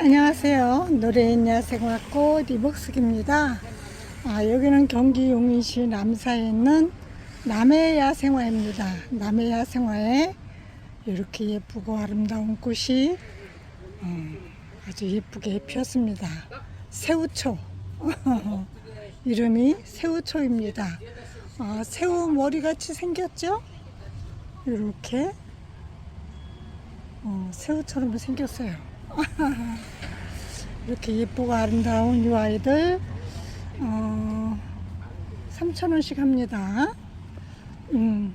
안녕하세요. 노래인 야생화꽃 이복숙입니다. 아, 여기는 경기 용인시 남사에 있는 남해 야생화입니다. 남해 야생화에 이렇게 예쁘고 아름다운 꽃이 음, 아주 예쁘게 피었습니다. 새우초. 이름이 새우초입니다. 아, 새우 머리같이 생겼죠? 이렇게 어, 새우처럼 생겼어요. 이렇게 예쁘고 아름다운 이 아이들 어, 3,000원씩 합니다. 음.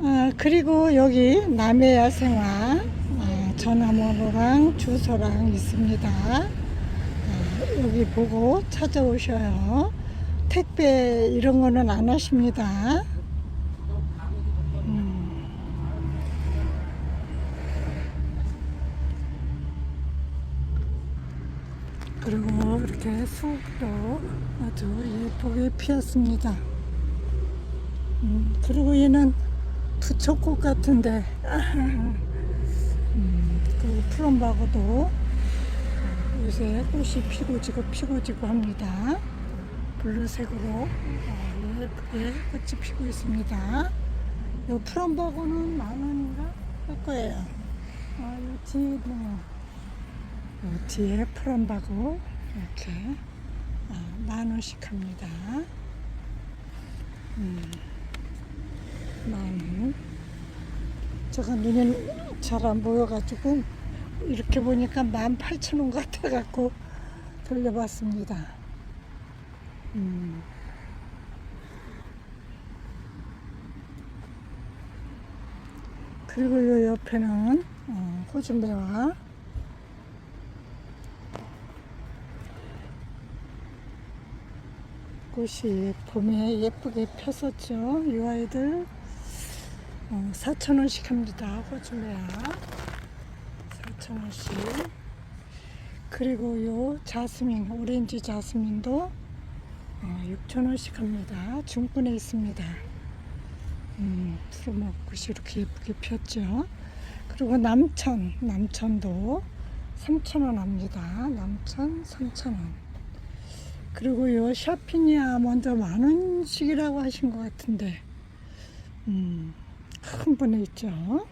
아, 그리고 여기 남해 야 생화 아, 전화번호랑 주소랑 있습니다. 아, 여기 보고 찾아오셔요. 택배 이런 거는 안 하십니다. 그리고 수국도 아주 예쁘게 피었습니다. 음, 그리고 얘는 부초꽃 같은데, 음, 그리고 푸른바고도 요새 꽃이 피고 지고 피고 지고 합니다. 블루색으로 어, 예쁘게 꽃이 피고 있습니다. 이 푸른바고는 만 원인가 할 거예요. 아, 이 뒤에도 요 뒤에 푸른바고 이렇게 아, 만 원씩 합니다. 음, 만 원. 제가 눈이 잘안 보여가지고 이렇게 보니까 만 팔천 원 같아갖고 돌려봤습니다. 음. 그리고 요 옆에는 어, 호주매와 꽃이 봄에 예쁘게 폈었죠. 이 아이들 어, 4,000원씩 합니다. 호주매야 4,000원씩 그리고 요 자스민 오렌지 자스민도 어, 6,000원씩 합니다. 중분에 있습니다. 음, 푸르먹꽃이 이렇게 예쁘게 폈죠. 그리고 남천 남천도 3,000원 합니다. 남천 3,000원 그리고 요 샤피니아 먼저 만 원씩이라고 하신 것 같은데, 음, 큰 분에 있죠.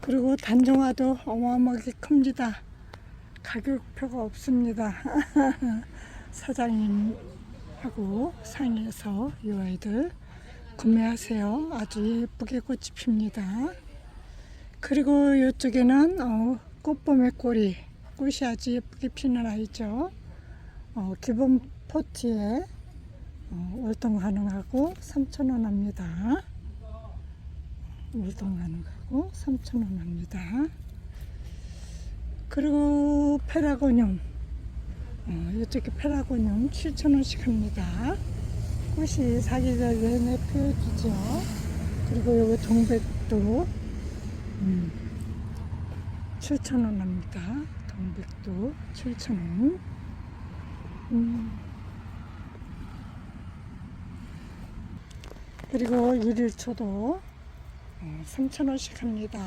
그리고 단종화도 어마어마하게 큽니다. 가격표가 없습니다. 사장님하고 상의해서 이 아이들 구매하세요. 아주 예쁘게 꽃이 핍니다. 그리고 이쪽에는 어, 꽃봄의 꼬리, 꽃이 아주 예쁘게 피는 아이죠. 어, 기본 포트에 어, 월동 가능하고 3,000원 합니다. 월동 가능하고 3,000원 합니다. 그리고 페라고늄 어, 이쪽에 페라고늄 7,000원씩 합니다. 꽃이 사계절 내내 피어지죠. 그리고 여기 동백도 음, 7,000원 합니다. 동백도 7,000원. 음. 그리고 일일초도 3,000원씩 합니다.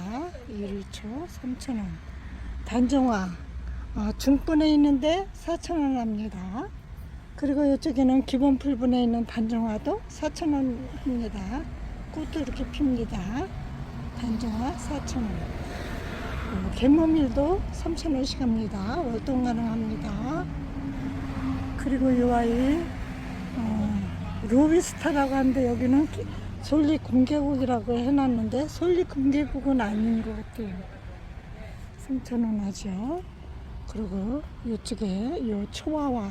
일일초 3,000원. 단정화 어, 중분에 있는데 4,000원 합니다. 그리고 이쪽에는 기본 풀분에 있는 단정화도 4,000원 합니다. 꽃도 이렇게 핍니다. 단정화 4,000원. 어, 개모밀도 3,000원씩 합니다. 월동 가능합니다. 그리고 이 아이 어, 로비스타라고 하는데 여기는 기- 솔리 공개국이라고 해놨는데 솔리 공개국은 아닌 것 같아요. 3,000원 하죠. 그리고 이쪽에 이 초와와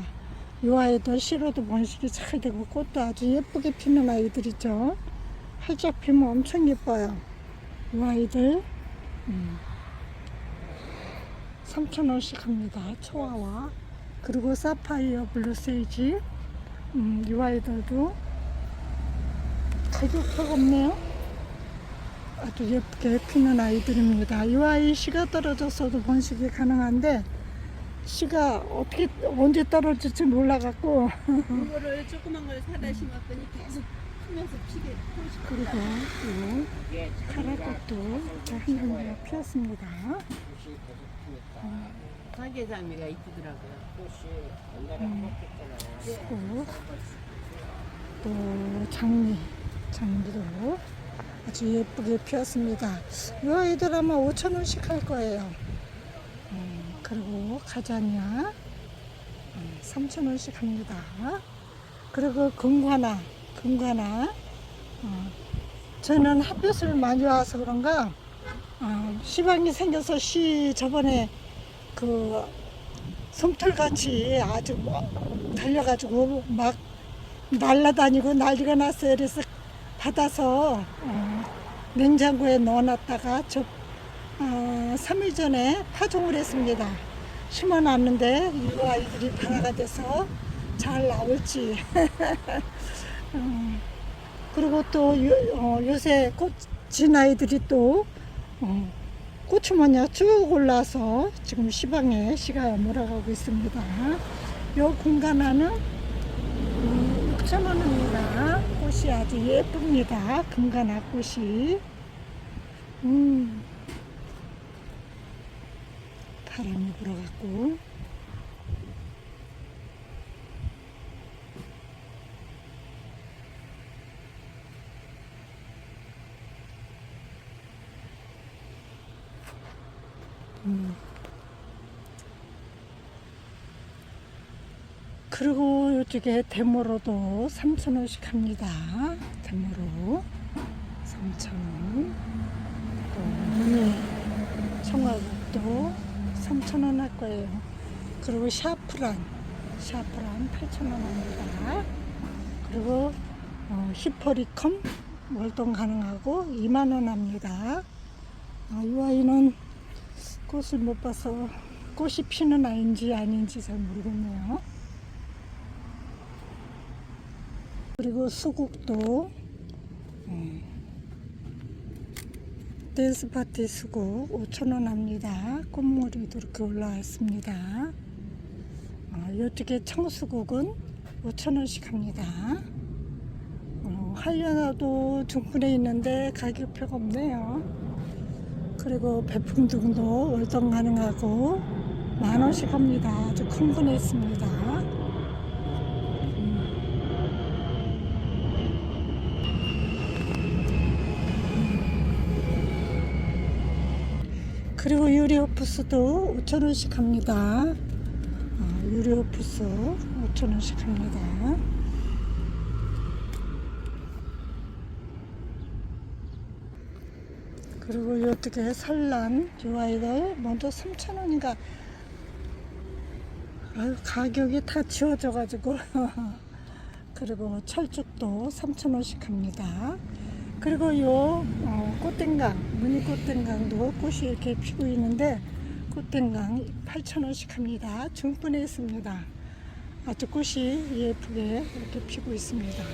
이 아이도 실어도 번식이 잘 되고 꽃도 아주 예쁘게 피는 아이들이죠. 활짝 피면 엄청 예뻐요. 이 아이들 음, 3,000원씩 합니다. 초와와 그리고 사파이어 블루세이지 음, 이 아이들도 가격표가 없네요. 아주 예쁘게 피는 아이들입니다. 이 아이 씨가 떨어져서도 번식이 가능한데 씨가 어떻게 언제 떨어질지 몰라갖고 이거를 조그만 걸 사다 심었더니 계속 피면서 피게 그리고 요 카라꽃도 한 군데 피었습니다. 가게장미가 이쁘더라고요. 그리고 또 장미, 장미도 아주 예쁘게 피었습니다. 이 아이들 아마 5천원씩 할 거예요. 음, 그리고 가자냐 3천원씩 합니다. 그리고 금관아, 금관아. 어, 저는 햇볕을 많이 와서 그런가 어, 시방이 생겨서 시 저번에 그 솜털같이 아주 뭐 달려가지고 막 날라다니고 난리가 났어요. 그래서 받아서 어, 냉장고에 넣어놨다가 저 어, 3일 전에 파종을 했습니다. 심어놨는데 이 아이들이 발화가 돼서 잘 나올지. 어, 그리고 또 요, 어, 요새 꽃진 아이들이 또 어, 뭐냐 쭉 올라서 지금 시방에 시가 몰아가고 있습니다. 요 공간 안은 6천원입니다. 꽃이 아주 예쁩니다. 금가나 꽃이. 음, 바람이 불어갖고. 그리고 이쪽에 데모로도 3,000원씩 합니다. 데모로 3,000원. 또 무늬 청화국도 3,000원 할 거예요. 그리고 샤프란, 샤프란 8,000원 합니다. 그리고 어, 히퍼리컴 월동 가능하고 2만원 합니다. 아, 이 아이는 꽃을 못 봐서 꽃이 피는 아이인지 아닌지 잘 모르겠네요. 그리고 수국도 음, 댄스 파티 수국 5,000원 합니다. 꽃무늬도 이렇게 올라왔습니다. 어, 이쪽에 청수국은 5,000원씩 합니다. 어, 한려나도 중군에 있는데 가격표가 없네요. 그리고 배품 등도 월동 가능하고 만 원씩 합니다. 아주 큰 분에 있습니다. 그리고 유리오프스도 5천원씩 합니다. 어, 유리오프스 5천원씩 합니다. 그리고 이 어떻게 설란 요 아이들 먼저 3천원인가 아유 가격이 다 지워져 가지고 그리고 철쭉도 3천원씩 합니다. 그리고 요 어, 꽃땡강 무늬 꽃땡강도 꽃이 이렇게 피고 있는데 꽃땡강 8,000원씩 합니다. 중분에 있습니다. 아주 꽃이 예쁘게 이렇게 피고 있습니다.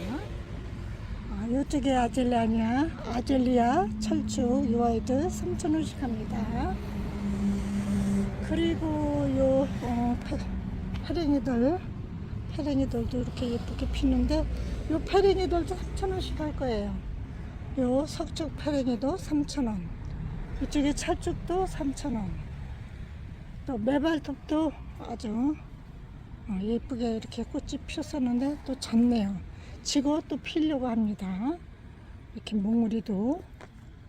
아, 이쪽에 아젤리아냐 아젤리아 철쭉 요 아이들 3,000원씩 합니다. 그리고 요 어, 페- 페랭이들 페랭이들도 이렇게 예쁘게 피는데 요 페랭이들도 3,000원씩 할 거예요. 요 석죽 페랭이도 3,000원. 이쪽에 찰죽도 3,000원. 또 매발톱도 아주 어, 예쁘게 이렇게 꽃이 피었었는데 또 졌네요. 지고 또 피려고 합니다. 이렇게 몽우리도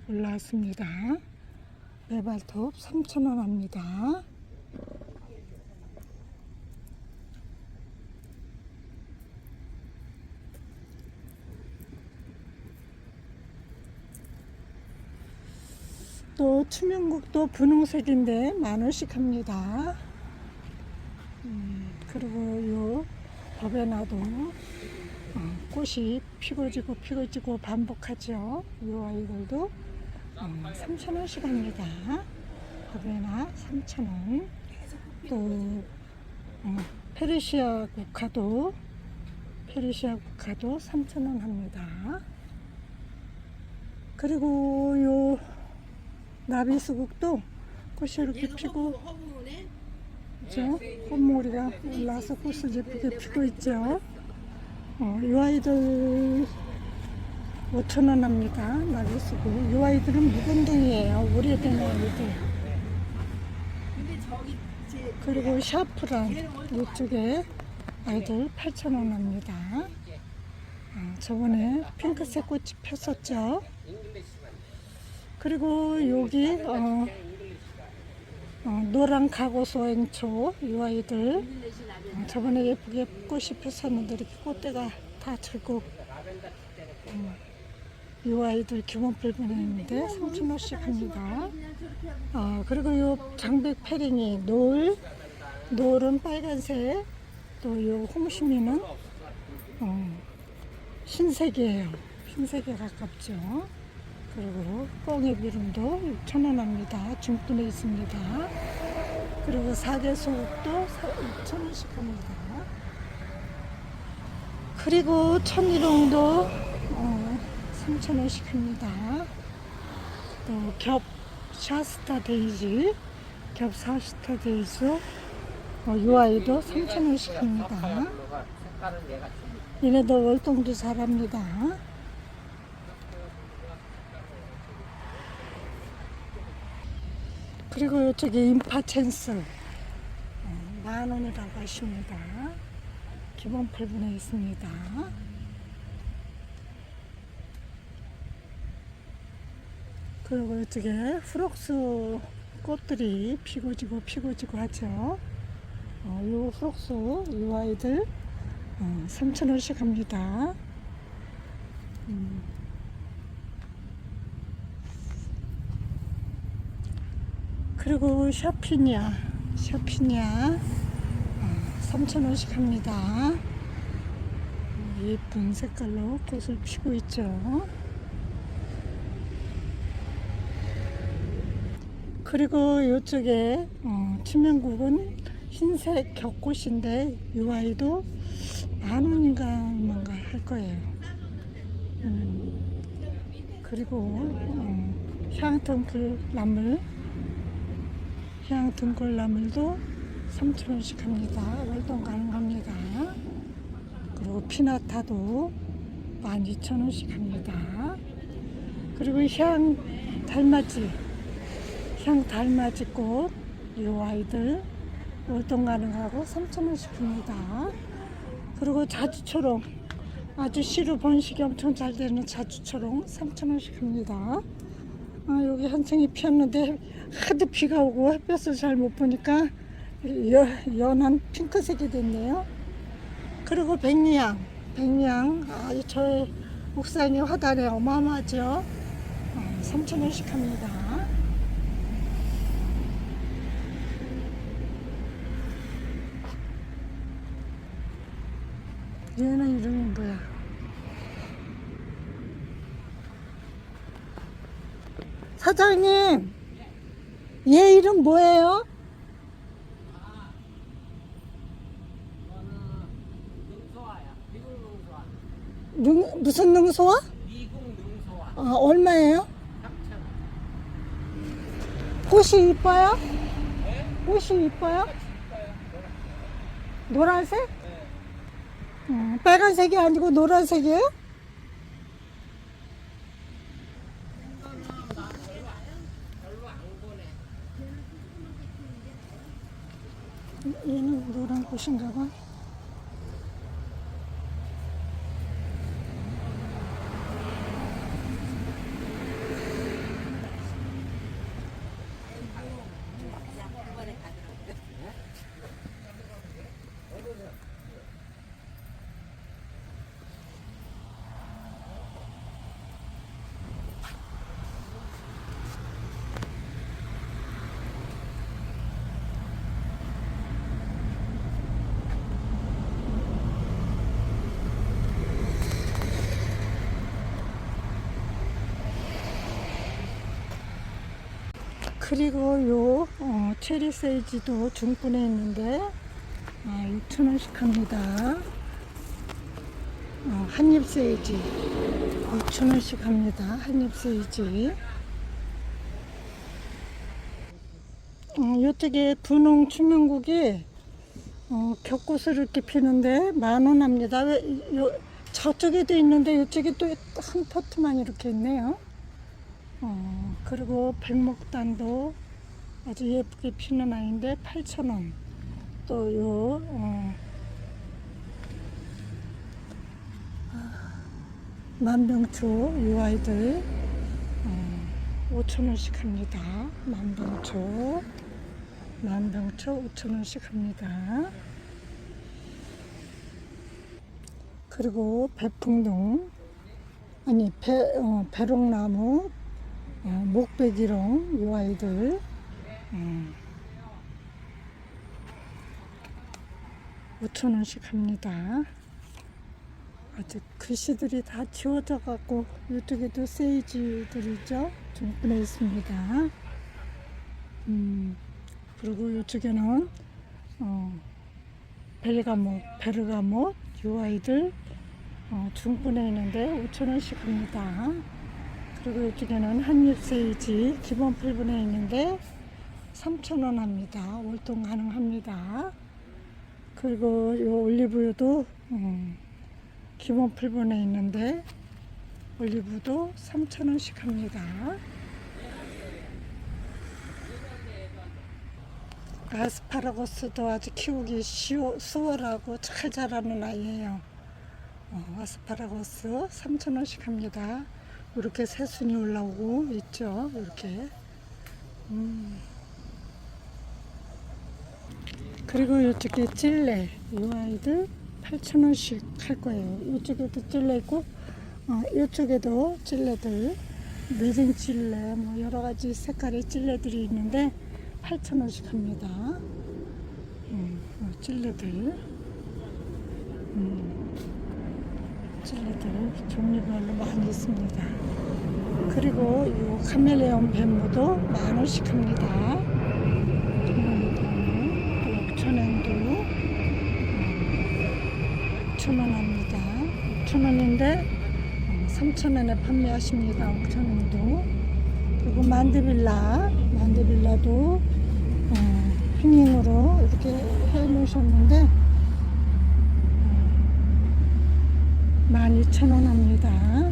올라왔습니다. 매발톱 3,000원 합니다. 또 투명국도 분홍색인데 만 원씩 합니다. 음, 그리고 요 법에나도 어, 꽃이 피고 지고 피고 지고 반복하죠. 요 아이들도 어, 3천 원씩 합니다. 법에나 3천 원. 또 어, 페르시아 국화도 페르시아 국화도 3천 원 합니다. 그리고 요 나비수국도 꽃이 이렇게 피고. 그죠? 꽃머리가 올라서 꽃을 예쁘게 피고 있죠. 어, 이 아이들 5,000원 합니다. 나를 쓰고. 이 아이들은 묵은둥이에요. 오래된 아이들. 그리고 샤프란 이쪽에 아이들 8,000원 합니다. 어, 저번에 핑크색 꽃이 폈었죠. 그리고 여기 어, 어, 노란 가고소 앵초 이 아이들 어, 저번에 예쁘게 꽃이 폈었는데 이렇게 꽃대가 다 들고 음, 이 아이들 기본필 보내는데 3,000원씩 합니다. 어, 그리고 요 장백 패링이 노을, 노을은 빨간색, 또 요 홍시미는 어, 흰색이에요. 흰색에 가깝죠. 그리고 뻥의 비름도 6,000원 합니다. 중분에 있습니다. 그리고 사계 소국도 6,000원씩 합니다. 그리고 천일홍도 어, 3,000원씩 합니다. 또 겹 샤스타 데이지, 겹 샤스타 데이지, 어, 이 아이도 3,000원씩 합니다. 얘네도 월동도 잘합니다. 그리고 인파 챈슬 어, 만 원이라고 하십니다. 기본 8분에 있습니다. 그리고 이쪽에 프록스 꽃들이 피고 지고 피고 지고 하죠. 어, 요 프록스 이 아이들 어, 3,000원씩 합니다. 음. 그리고 샤피냐, 샤피냐 어, 3,000원씩 합니다. 어, 예쁜 색깔로 꽃을 피고 있죠. 그리고 이쪽에 어, 치명국은 흰색 겹꽃인데 이 아이도 만 원인가 뭔가 할 거예요. 음, 그리고 어, 향등불 나물 향등불 나물도 3,000원씩 합니다. 월동 가능합니다. 그리고 피나타도 12,000원씩 합니다. 그리고 향 달맞이 향 달맞이 꽃, 이 아이들 월동 가능하고 3,000원씩 합니다. 그리고 자주초롱, 아주 씨로 번식이 엄청 잘 되는 자주초롱 3,000원씩 합니다. 아, 여기 한층이 피었는데 하도 비가 오고 햇볕을 잘 못 보니까 여, 연한 핑크색이 됐네요. 그리고 백리향, 백리향, 아, 이 저의 옥상의 화단에 어마어마하죠. 어, 3,000원씩 합니다. 얘는 이름이 뭐야? 사장님, 얘 이름 뭐예요? 능, 무슨 능소화? 미국 능소와 아, 얼마예요? 꽃이 이뻐요? 꽃이 이뻐요? 노란색? 음, 빨간색이 아니고 노란색이에요? 얘는 노란 꽃인가 봐. 그리고 요 어, 체리 세이지도 중분에 있는데 아, 6,000원씩 합니다. 어, 한입 세이지 6,000원씩 합니다. 한입 세이지. 어, 이쪽에 분홍 추명국이 어, 겹꽃을 이렇게 피는데 만원 합니다. 왜, 요, 저쪽에도 있는데 이쪽에 또 한 포트만 이렇게 있네요. 어, 그리고 백목단도 아주 예쁘게 피는 아이인데 8,000원. 또 요, 어, 아, 만병초 요 아이들 어, 5,000원씩 합니다. 만병초. 만병초 5,000원씩 합니다. 그리고 배풍동 아니 배, 어, 배롱나무 어, 목배기롱 이 아이들. 음, 5천원씩 합니다. 아직 글씨들이 다 지워져 갖고 이쪽에도 세이지들이죠? 중분해 있습니다. 음, 그리고 이쪽에는 어, 벨가못, 베르가못 이 아이들 어, 중분해 있는데 5천원씩 합니다. 그리고 이쪽에는 한입 세이지 기본 풀분해 있는데 3천원 합니다. 월동 가능합니다. 그리고 이 올리브유도 음, 기본 풀분해 있는데 올리브도 3천원씩 합니다. 아스파라거스도 아주 키우기 쉬워, 수월하고 잘 자라는 아이예요. 어, 아스파라거스 3,000원씩 합니다. 이렇게 새순이 올라오고 있죠. 이렇게. 음. 그리고 이쪽에 찔레. 이 아이들 8,000원씩 할 거예요. 이쪽에도 찔레 있고, 어, 이쪽에도 찔레들, 매진 찔레, 뭐 여러 가지 색깔의 찔레들이 있는데 8,000원씩 합니다. 음, 어, 찔레들. 음, 찔레들 종류별로 많이 있습니다. 그리고 이 카멜레온 뱀무도 만 원씩 합니다. 옥천엔도 6천 원 합니다. 6천 원인데 3천 원에 판매하십니다. 옥천엔도 그리고 만드빌라 만드빌라도 어, 휘닝으로 이렇게 해 놓으셨는데 12,000원 합니다.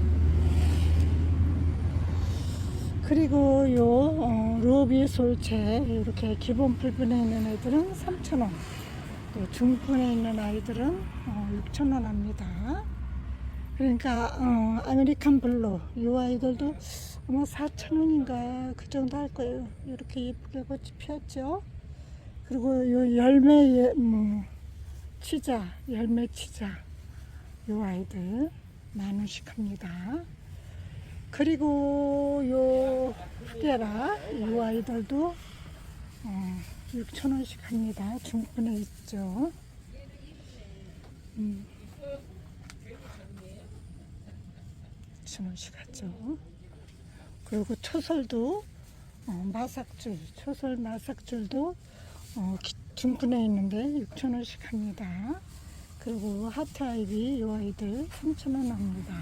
그리고 요 어, 로비 솔체 이렇게 기본 풀분에 있는 애들은 3,000원 또 중분에 있는 아이들은 어, 6,000원 합니다. 그러니까 어, 아메리칸 블루 이 아이들도 아마 4,000원인가 그 정도 할 거예요. 이렇게 예쁘게 꽃이 피었죠. 그리고 요 열매 예, 뭐 치자 열매 치자 요 아이들 만 원씩 합니다. 그리고 요 흑계라 요 아이들도 어, 6천 원씩 합니다. 중분에 있죠. 음. 6천 원씩 하죠. 그리고 초설도 어, 마삭줄, 초설 마삭줄도 어, 기- 중분에 있는데 6천 원씩 합니다. 그리고 하트 아이비 이 아이들 3천 원 합니다.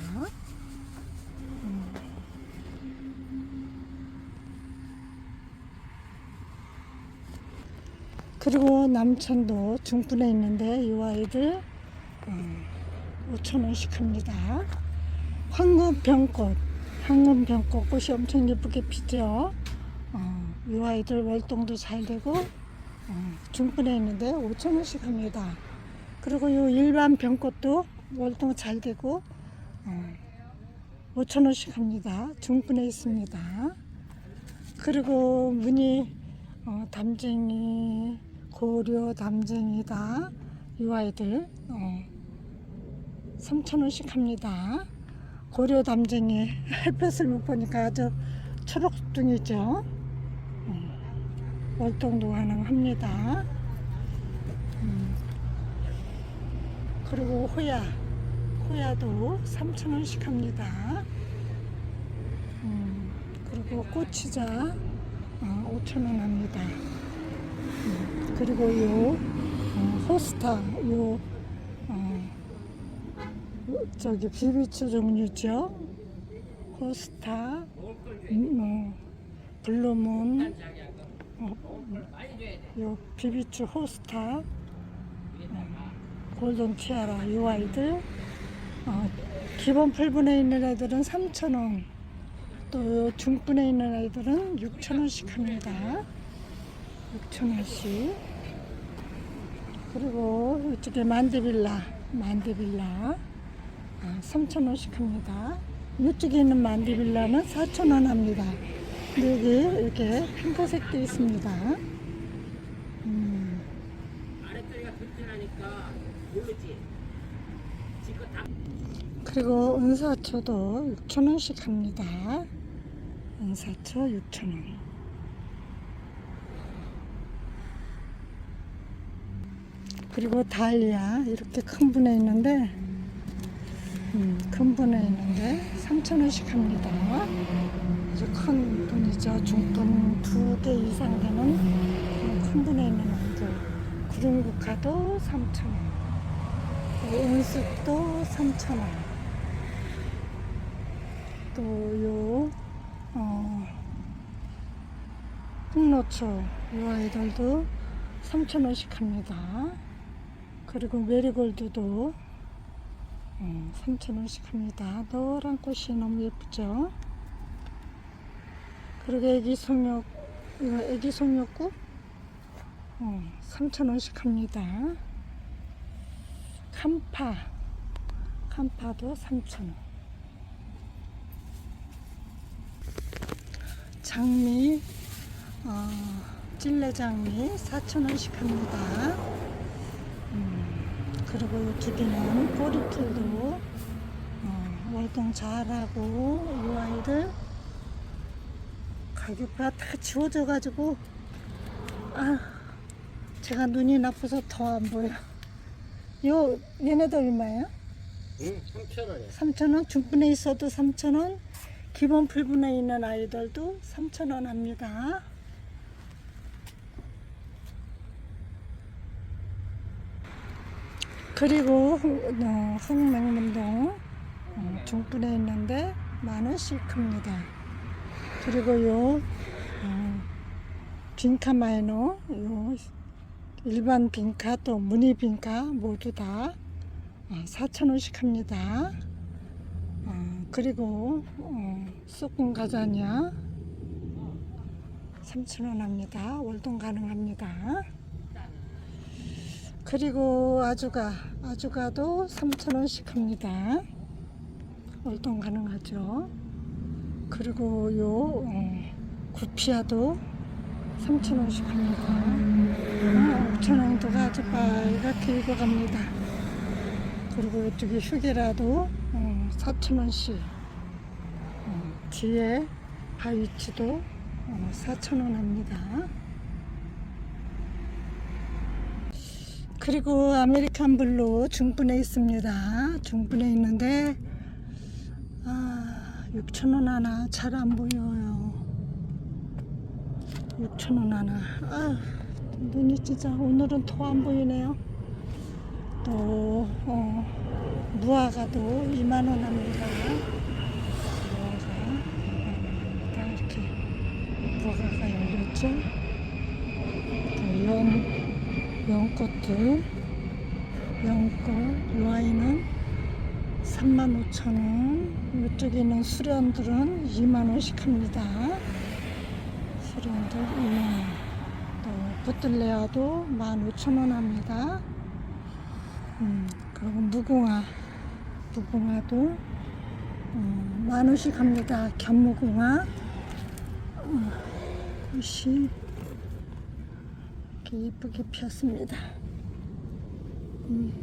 음. 그리고 남천도 중분에 있는데 이 아이들 어, 5천 원씩 합니다. 황금병꽃, 황금병꽃 꽃이 엄청 예쁘게 피죠. 어, 이 아이들 월동도 잘 되고 어, 중분에 있는데 5천 원씩 합니다. 그리고 이 일반 병꽃도 월동 잘 되고 어, 5천 원씩 합니다. 중분에 있습니다. 그리고 무늬 어, 담쟁이, 고려 담쟁이다 이 아이들 어, 3천 원씩 합니다. 고려 담쟁이 햇볕을 못 보니까 아주 초록둥이죠. 음, 월동도 가능합니다. 음, 그리고 호야, 호야도 3,000원씩 합니다. 음, 그리고 꼬치자 어, 5,000원 합니다. 음, 그리고 요 어, 호스타, 요 어, 저기 비비추 종류죠. 호스타, 음, 어, 블루문, 어, 요 비비추 호스타, 어, 골든 티아라 이 아이들 어, 기본 풀분에 있는 애들은 3,000원. 또 중분에 있는 애들은 6,000원씩 합니다. 6,000원씩. 그리고 이쪽에 만데빌라, 만데빌라. 아, 3,000원씩 합니다. 이쪽에 있는 만데빌라는 4,000원 합니다. 여기 이렇게 핑크색도 있습니다. 음, 아랫다리가 불편하니까 모르지. 지금 다 그리고 은사초도 6,000원씩 합니다. 은사초 6,000원. 그리고 달리아 이렇게 큰 분에 있는데 음, 큰 분에 있는데 3,000원씩 합니다. 아주 큰 분이죠. 중분 두 개 이상 되는 큰 분에 있는 아이들. 구름국화도 3,000원. 은숙도 3,000원. 또 요, 어, 흑노초, 요 아이들도 3,000원씩 합니다. 그리고 메리골드도 어, 3,000원씩 합니다. 노란 꽃이 너무 예쁘죠? 그리고 애기 송역, 이거 애기 송역국 어, 3,000원씩 합니다. 캄파, 캄파도 3,000원. 장미, 어, 찔레 장미 4,000원씩 합니다. 음, 그리고 두 개는 꼬리풀도 어, 월동 잘하고 이 아이들 가격표가 다 지워져 가지고 아 제가 눈이 나빠서 더 안 보여. 요 얘네도 얼마예요? 응, 3,000원이야. 3,000원 중분에 있어도 3,000원 기본 풀분에 있는 아이들도 3,000원 합니다. 그리고 흑- 어, 흑맹문동 어, 중분에 있는데 만 원씩 합니다. 그리고 요 어, 빈카 마이너 요 일반 빈카 또 무늬 빈카 모두 다 4,000원씩 합니다. 어, 그리고 어, 쏘꾼 가자냐 3,000원 합니다. 월동 가능합니다. 그리고 아주가 아주가도 3,000원씩 합니다. 월동 가능하죠. 그리고 요 어, 구피아도 3,000원씩 합니다. 아, 5,000원도가 아주 빨갛게 익어갑니다. 그리고 이쪽에 휴게라도 어, 4,000원씩 어, 뒤에 바위치도 어, 4,000원 합니다. 그리고 아메리칸 블루 중분에 있습니다. 중분에 있는데 아, 6,000원 하나 잘 안 보여요. 6,000원 하나. 아, 눈이 진짜 오늘은 더 안 보이네요. 또 어, 무화과도 2만 원 합니다. 무화과 2만 원입니다. 이렇게 무화과가 열렸죠. 또 연, 연꽃들, 연꽃, 이 아이는 35,000원. 이쪽에 있는 수련들은 2만 원씩 합니다. 2만 원. 또 붙들레아도 15,000원 합니다. 음, 그리고 무궁화, 무궁화도 어, 만 원씩 합니다. 견무궁화 어, 꽃이 이렇게 예쁘게 피었습니다. 음.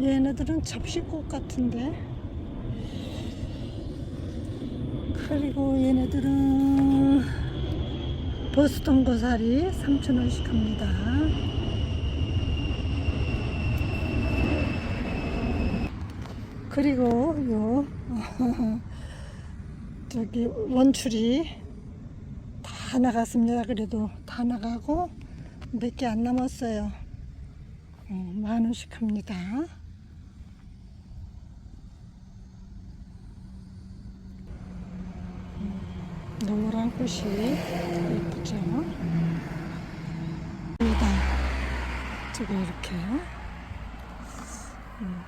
얘네들은 접시꽃 같은데 그리고 얘네들은 보스턴 고사리 3,000원씩 합니다. 그리고 요 저기 원출이 다 나갔습니다. 그래도 다 나가고 몇 개 안 남았어요. 어, 만 원씩 합니다. 노란 꽃이 예쁘죠? 입니다. 이쪽에 이렇게 음.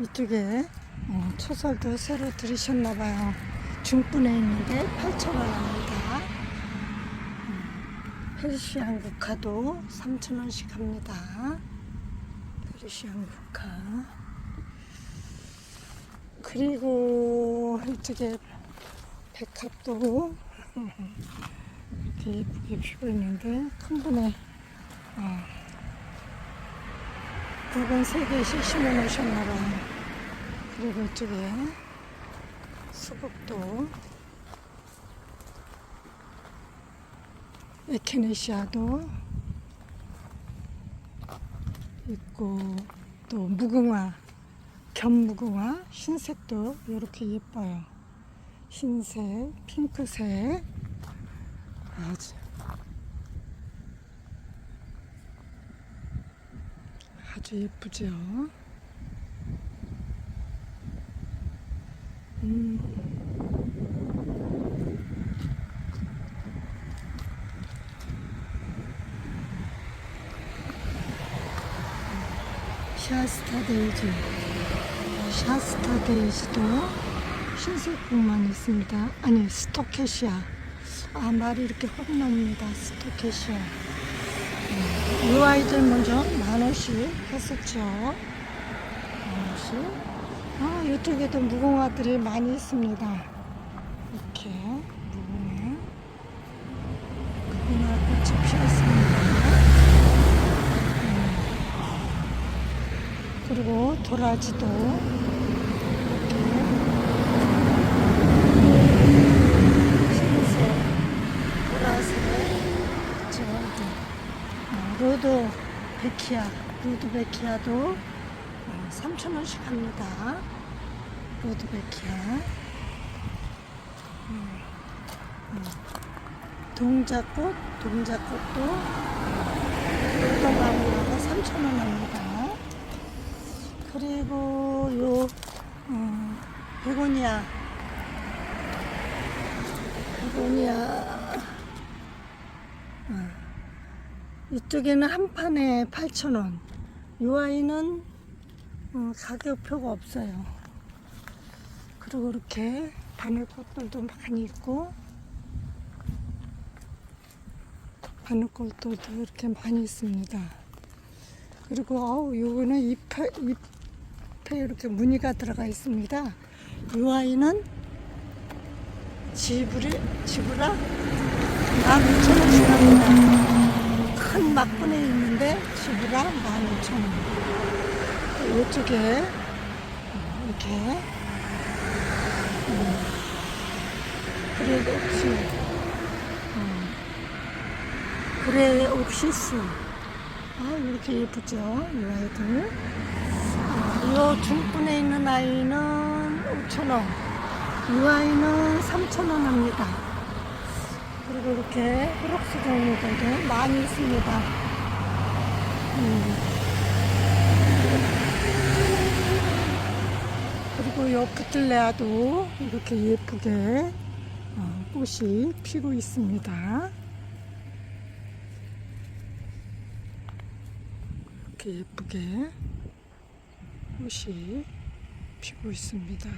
이쪽에 어, 초설도 새로 들이셨나봐요. 중분에 있는데 8,000원입니다. 음, 페르시안 국화도 3,000원씩 합니다. 페르시안 국화. 그리고 이쪽에 백합도 이렇게 예쁘게 피고 있는데 큰 분에 어, 붉은 세 개씩 심어 놓으셨나봐요. 그리고 이쪽에 수국도 에케네시아도 있고 또 무궁화 견무궁화 흰색도 이렇게 예뻐요. 흰색, 핑크색 아주 아주 예쁘죠. 음. 샤스타 데이지. 샤스타 데이지도 흰색뿐만 있습니다. 아니, 스토케시아. 아, 말이 이렇게 헛 나옵니다. 스토케시아. 이 아이들 먼저 만 원씩 했었죠. 만 원씩. 아, 이쪽에도 무궁화들이 많이 있습니다. 이렇게 무궁화. 무궁화 꽃이 피었습니다. 음. 그리고 도라지도 이렇게 흰색, 보라색, 저기 어, 로드 베키아, 로드 베키아도 3,000원씩 합니다. 로드 베키아. 음, 음. 동자꽃, 동자꽃도 로드마무라가 3,000원 합니다. 그리고 요, 어, 베고니아. 베고니아. 어. 이쪽에는 한 판에 8,000원. 이 아이는 어, 가격표가 없어요. 그리고 이렇게 바늘꽃들도 많이 있고 바늘꽃들도 이렇게 많이 있습니다. 그리고 어우 요거는 잎에, 잎에 이렇게 무늬가 들어가 있습니다. 이 아이는 지브리, 지브라 12,000원씩 합니다. 큰 막분에 있는데 지브라 15,000원. 이쪽에 어, 이렇게. 음, 그레이 옥시 음, 그레이 옥시스 아 이렇게 예쁘죠? 이 아이들. 어, 이 중분에 있는 아이는 5,000원. 이 아이는 3,000원 합니다 그리고 이렇게 호록스 종류들도 많이 있습니다 음. 그리고 요 부틀레아도 이렇게 예쁘게 어, 꽃이 피고 있습니다. 이렇게 예쁘게 꽃이 피고 있습니다.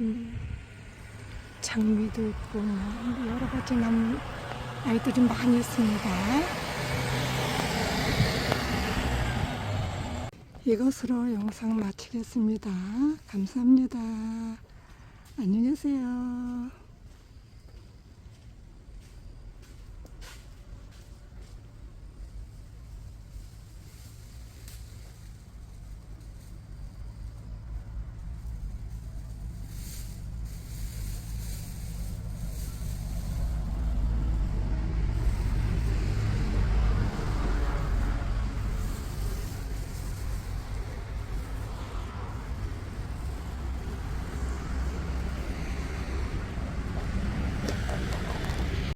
음, 장미도 있고 뭐 여러 가지 나무 아이들이 많이 있습니다. 이것으로 영상 마치겠습니다. 감사합니다. 안녕히 계세요.